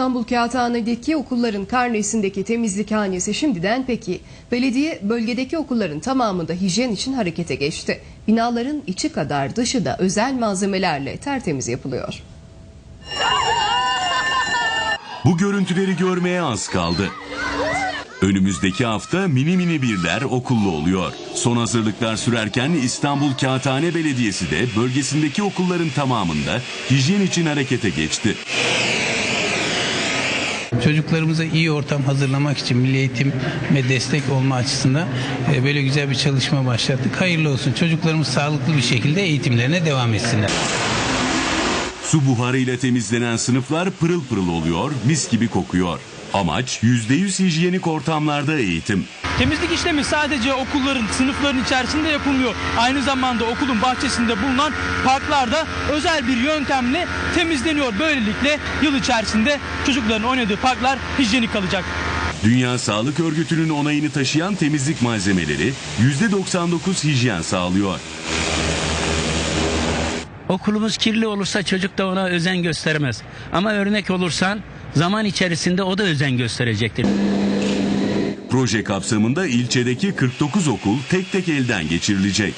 İstanbul Kağıthane'deki okulların karnesindeki temizlikhanesi şimdiden peki. Belediye bölgedeki okulların tamamında hijyen için harekete geçti. Binaların içi kadar dışı da özel malzemelerle tertemiz yapılıyor. Bu görüntüleri görmeye az kaldı. Önümüzdeki hafta mini mini birler okullu oluyor. Son hazırlıklar sürerken İstanbul Kağıthane Belediyesi de bölgesindeki okulların tamamında hijyen için harekete geçti. Çocuklarımıza iyi ortam hazırlamak için milli eğitime destek olma açısından e, böyle güzel bir çalışma başlattık. Hayırlı olsun. Çocuklarımız sağlıklı bir şekilde eğitimlerine devam etsinler. Su buharıyla temizlenen sınıflar pırıl pırıl oluyor, mis gibi kokuyor. Amaç %100 hijyenik ortamlarda eğitim. Temizlik işlemi sadece okulların, sınıfların içerisinde yapılmıyor. Aynı zamanda okulun bahçesinde bulunan parklarda özel bir yöntemle temizleniyor. Böylelikle yıl içerisinde çocukların oynadığı parklar hijyenik kalacak. Dünya Sağlık Örgütü'nün onayını taşıyan temizlik malzemeleri %99 hijyen sağlıyor. Okulumuz kirli olursa çocuk da ona özen göstermez. Ama örnek olursan zaman içerisinde o da özen gösterecektir. Proje kapsamında ilçedeki 49 okul tek tek elden geçirilecek.